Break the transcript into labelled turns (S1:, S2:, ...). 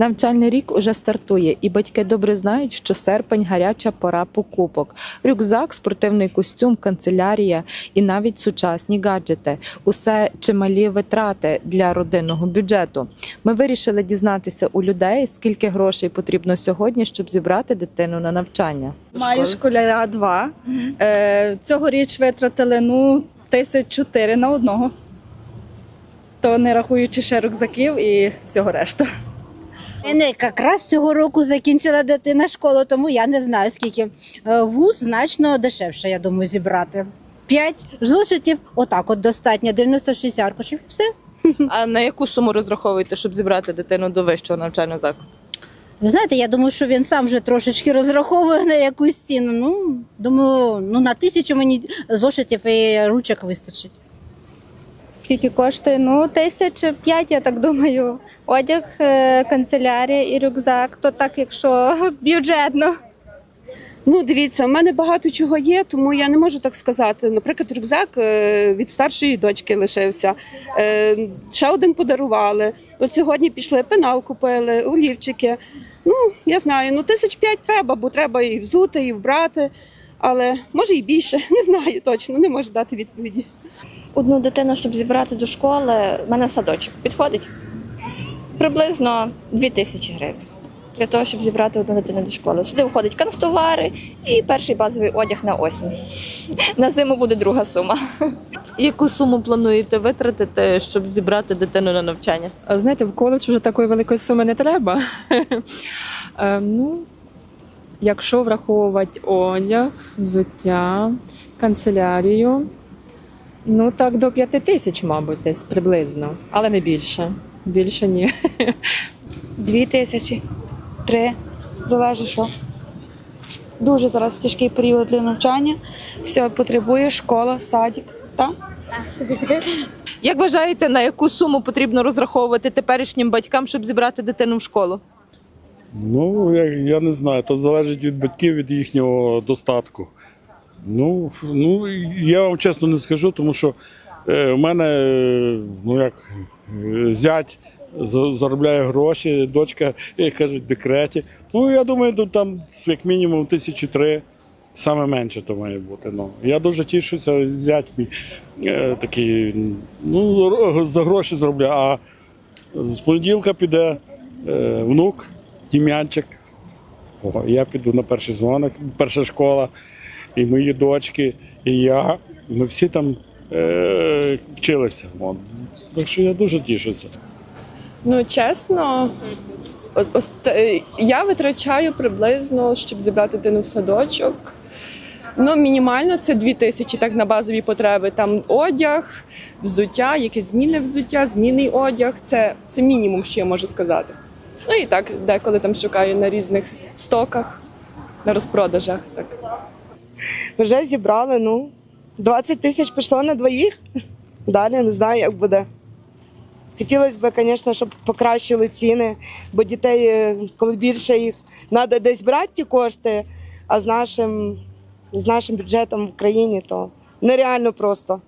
S1: Навчальний рік уже стартує, і батьки добре знають, що серпень гаряча пора покупок. Рюкзак, спортивний костюм, канцелярія і навіть сучасні гаджети усе чималі витрати для родинного бюджету. Ми вирішили дізнатися у людей, скільки грошей потрібно сьогодні, щоб зібрати дитину на навчання.
S2: Маю школяра два. Е, цьогоріч витратили ну, тисяч чотири на одного. То не рахуючи ще рюкзаків і всього решта.
S3: Мене якраз цього року закінчила дитина школу, тому я не знаю скільки. Е, Вуз значно дешевше, я думаю, зібрати. П'ять зошитів, отак от достатньо, 96 аркушів, і все.
S1: А на яку суму розраховуєте, щоб зібрати дитину до вищого навчального закладу?
S3: Ви знаєте, я думаю, що він сам вже трошечки розраховує на якусь ціну. Ну, думаю, ну на тисячу мені зошитів і ручок вистачить.
S4: Скільки коштує? Ну, тисяч п'ять, я так думаю. Одяг, е, канцелярія і рюкзак. То так, якщо бюджетно.
S5: Ну, дивіться, в мене багато чого є, тому я не можу так сказати. Наприклад, рюкзак е, від старшої дочки лишився. Е, Ще один подарували. От сьогодні пішли пенал купили, олівчики. Ну, я знаю, ну тисяч п'ять треба, бо треба і взути, і вбрати. Але може і більше, не знаю точно, не можу дати відповіді.
S6: Одну дитину, щоб зібрати до школи, в мене садочок підходить приблизно 2 тисячі гривень. Для того, щоб зібрати одну дитину до школи. Сюди входить канцтовари і перший базовий одяг на осінь. На зиму буде друга сума.
S1: Яку суму плануєте витратити, щоб зібрати дитину на навчання?
S7: Знаєте, в коледж вже такої великої суми не треба. Е, ну, якщо враховувати одяг, взуття, канцелярію, ну так до п'яти тисяч, мабуть, десь приблизно, але не більше. Більше ні.
S8: Дві тисячі, три, залежить що. Дуже зараз тяжкий період для навчання. Все потребує школа, садик. Так?
S1: Як вважаєте, на яку суму потрібно розраховувати теперішнім батькам, щоб зібрати дитину в школу?
S9: Ну, я, я не знаю, то залежить від батьків, від їхнього достатку. Ну, ну я вам чесно не скажу, тому що е, в мене е, ну як е, зять за- заробляє гроші, дочка, як кажуть, в декреті. Ну, я думаю, там як мінімум тисячі три. Саме менше то має бути. Ну. Я дуже тішуся, зять мій е, такий, ну, за гроші зробляє. А з понеділка піде е, внук, Тім'янчик. О, я піду на перший дзвоник, перша школа, і мої дочки, і я. Ми всі там е, вчилися. От. Так що я дуже тішуся.
S10: Ну, чесно, е, я витрачаю приблизно, щоб зібрати дитину в садочок. Ну, мінімально це дві тисячі так на базові потреби. Там одяг, взуття, якесь змінне взуття, змінний одяг. Це, це мінімум, що я можу сказати. Ну і так, деколи там шукаю на різних стоках, на розпродажах. Так.
S11: Вже зібрали, ну, 20 тисяч пішло на двоїх. Далі не знаю, як буде. Хотілося б, звісно, щоб покращили ціни, бо дітей, е, коли більше їх, треба десь брати ті кошти, а з нашим, з нашим бюджетом в країні то нереально просто.